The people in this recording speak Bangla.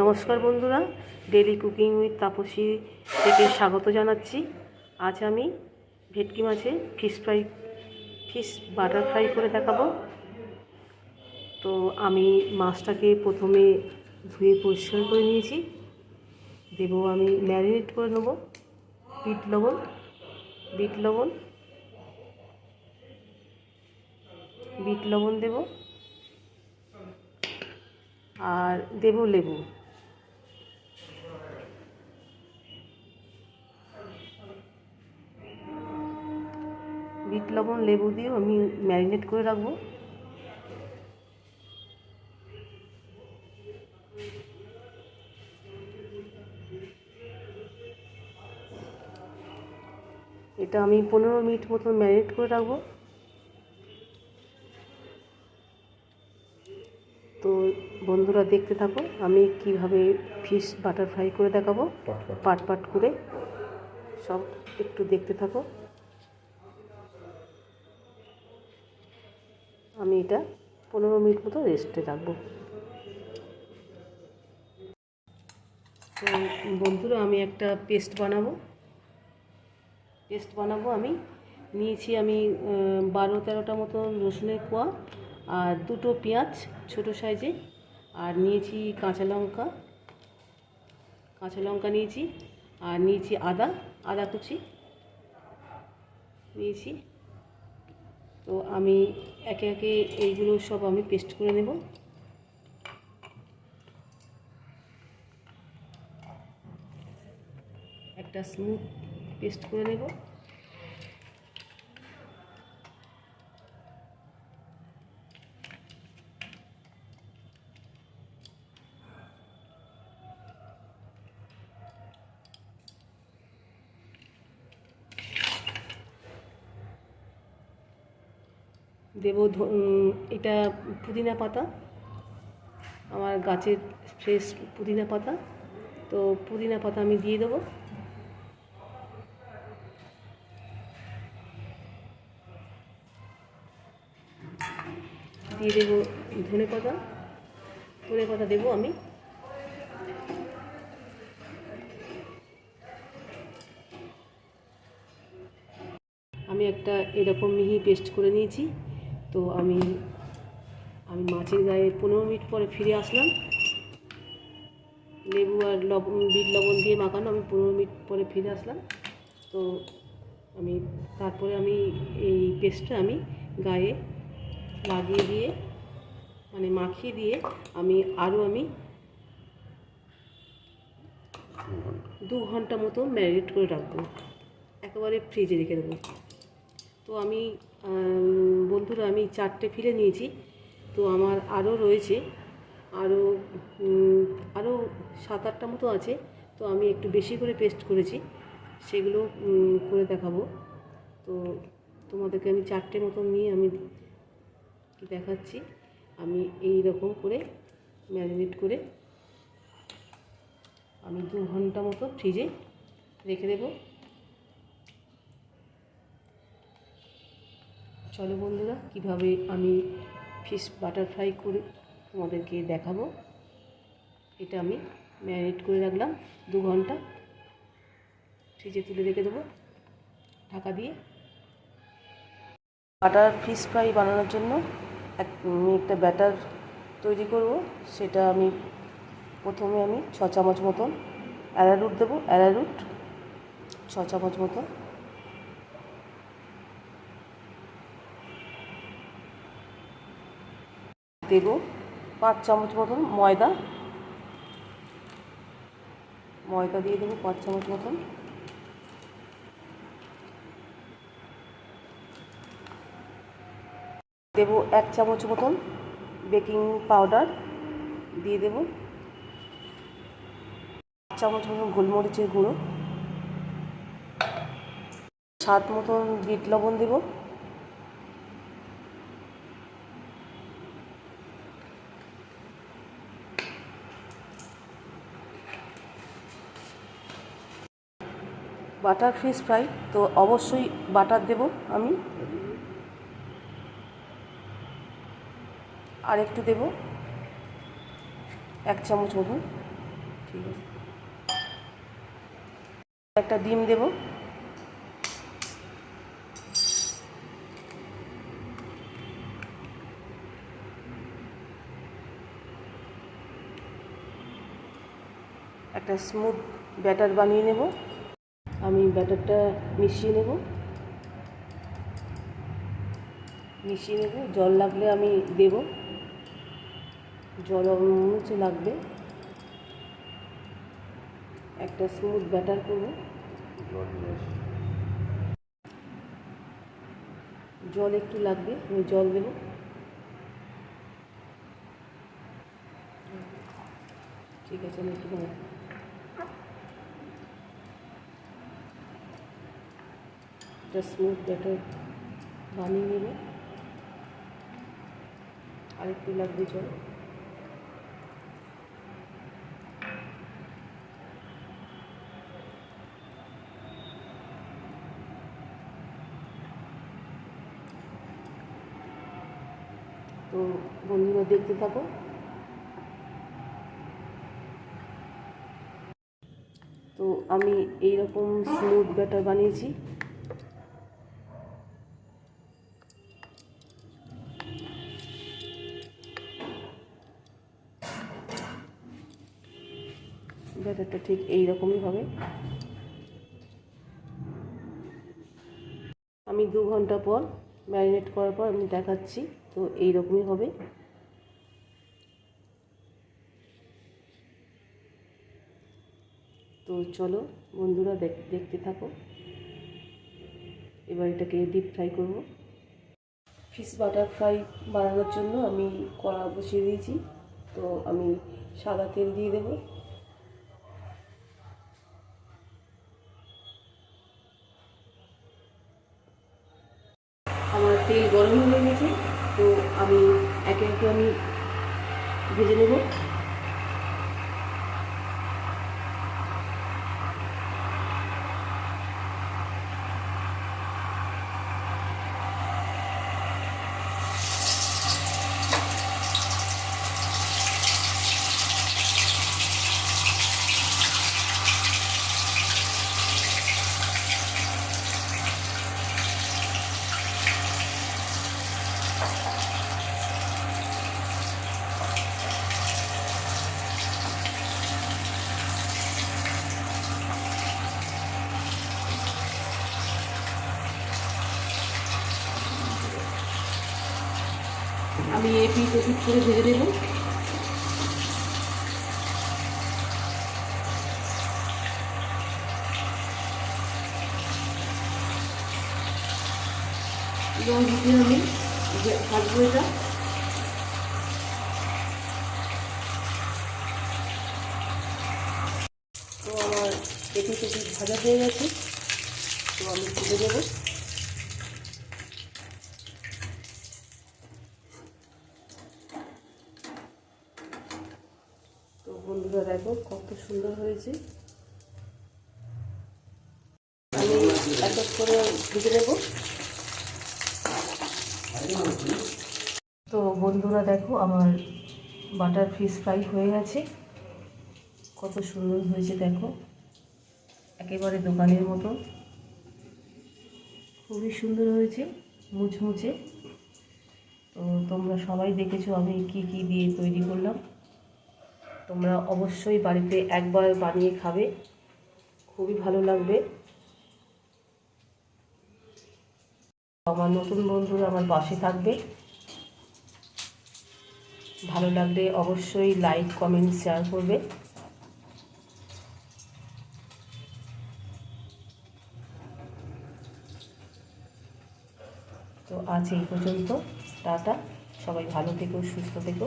নমস্কার বন্ধুরা ডেলি কুকিং উইথ তাপসী থেকে স্বাগত জানাচ্ছি। আজ আমি ভেটকি মাছে fish fry fish butter fry করে দেখাবো। তো আমি মাছটাকে প্রথমে ধুয়ে পরিষ্কার করে নিয়েছি। দেব আমি ম্যারিনেট করে নেব, বিট লবণ বিট লবণ বিট লবণ দেবো। আর দেব লেবু। বিট লবণ লেবু দিয়ে আমি ম্যারিনেট করে রাখব। এটা আমি পনেরো মিনিট মতন ম্যারিনেট করে রাখব। তো বন্ধুরা দেখতে থাকো আমি কীভাবে ফিশ বাটার ফ্রাই করে দেখাবো। পাট পাট করে সব একটু দেখতে থাকো আমি এটা পনেরো মিনিট মতো রেস্টে রাখব। তো বন্ধুরা, আমি একটা পেস্ট বানাবো। পেস্ট বানাবো আমি। নিয়েছি আমি বারো তেরোটা মতো রসুনের কোয়া আর দুটো পেঁয়াজ ছোটো সাইজে। আর নিয়েছি কাঁচা লঙ্কা। কাঁচা লঙ্কা নিয়েছি। আর নিয়েছি আদা আদা কুচি। নিয়েছি। তো আমি একে একে এইগুলো সব আমি পেস্ট করে নেব। একটা স্মুথ পেস্ট করে নেব। দেব এটা পুদিনা পাতা, আমার গাছের ফ্রেশ পুদিনা পাতা, তো পুদিনা পাতা আমি দিয়ে দেবো। দিয়ে দেবো ধনে পাতা ধনে পাতা দেবো আমি। আমি একটা এরকম মিহি পেস্ট করে নিয়েছি। তো আমি আমি মাছের গায়ে পনেরো মিনিট পরে ফিরে আসলাম। লেবু আর লবণ বিট লবণ দিয়ে মাখানো, আমি পনেরো মিনিট পরে ফিরে আসলাম। তো আমি, তারপরে আমি এই পেস্টটা আমি গায়ে লাগিয়ে দিয়ে মানে মাখিয়ে দিয়ে আমি আরও আমি দু ঘণ্টা মতো ম্যারিনেট করে রাখব। একেবারে ফ্রিজে রেখে দেবো। তো আমি বন্ধুরা, আমি চারটে ফিরে নিয়েছি। তো আমার আরও রয়েছে, আরও আরও সাত আটটা মতো আছে। তো আমি একটু বেশি করে পেস্ট করেছি, সেগুলো করে দেখাবো। তো তোমাদেরকে আমি চারটে মতো নিয়ে আমি দেখাচ্ছি। আমি এই রকম করে ম্যারিনেট করে আমি দু ঘণ্টা মতো ফ্রিজে রেখে দেবো। চলো বন্ধুরা, কীভাবে আমি ফিশ বাটার ফ্রাই করে তোমাদেরকে দেখাবো। এটা আমি ম্যারিনেট করে রাখলাম দু ঘণ্টা। ফ্রিজে তুলে রেখে দেবো ঢাকা দিয়ে। বাটার ফিশ ফ্রাই বানানোর জন্য এক একটা ব্যাটার তৈরি করব। সেটা আমি প্রথমে আমি ছ চামচ মতন অ্যারারুট দেবো। অ্যারারুট ছ চামচ মতন। দেব। পাঁচ চামচ মতন ময়দা। ময়দা দিয়ে দেবো পাঁচ চামচ মতন। দেব এক চামচ মতন বেকিং পাউডার দিয়ে দেব। চামচ মতন গোলমরিচের গুঁড়ো। স্বাদ মতন বিট লবণ দেবো। বাটার ফিশ ফ্রাই, তো অবশ্যই বাটার দেব আমি। আর একটু দেব, এক চামচ মতন, ঠিক আছে। একটা ডিম দেব। একটা স্মুথ ব্যাটার বানিয়ে নেব। আমি ব্যাটারটা মিশিয়ে নেব। মিশিয়ে নেব, জল লাগলে আমি দেব। জল মুছে লাগবে। একটা স্মুথ ব্যাটার করব। জল একটু লাগবে, আমি জল দেব। ঠিক আছে, আমি একটু বানাবো। একটা স্মুথ ব্যাটার বানিয়ে নেবে। আরেকটু লাগবে জল। তো বন্ধুরা, দেখতে থাকো। তো আমি এই রকম স্মুথ ব্যাটার বানিয়েছি। ব্যাটারটা ঠিক এই রকমই হবে। আমি দু ঘণ্টা পর ম্যারিনেট করার পর আমি দেখাচ্ছি, তো এই রকমই হবে। তো চলো বন্ধুরা দেখ- দেখতে থাকো। এবার এটাকে ডিপ ফ্রাই করব। ফিশ বাটার ফ্রাই বানানোর জন্য আমি কড়া বসিয়ে দিয়েছি, তো আমি সাদা তেল দিয়ে দেবো আমার তেল গরম হয়ে গেছে তো আমি একে একে আমি ভেজে নেব। আমি পিস ওষুধ করে ভেজে দেব এবং দ্বিতীয় আমি ভাজবো এটা। তো আমার এপিস ওষুধ ভাজা হয়ে গেছে। তো আমি তুলে দেবো তো বন্ধুরা দেখো কত সুন্দর হয়েছে। আমি এক এক করে ভেজে নেব। তো বন্ধুরা দেখো, আমার বাটার ফিশ ফ্রাই হয়ে গেছে। কত সুন্দর হয়েছে দেখো। একেবারে দোকানের মতো। খুবই সুন্দর হয়েছে, মুচমুচে। তো তোমরা সবাই দেখেছ আমি কি কি দিয়ে তৈরি করলাম। তোমরা অবশ্যই বাড়িতে একবার বানিয়ে খাবে। খুবই ভালো লাগবে। আমার নতুন বন্ধুরা আমার পাশে থাকবে। ভালো লাগলে অবশ্যই লাইক কমেন্ট শেয়ার করবে। তো আজ এই পর্যন্ত। টাটা। সবাই ভালো থেকো, সুস্থ থেকো।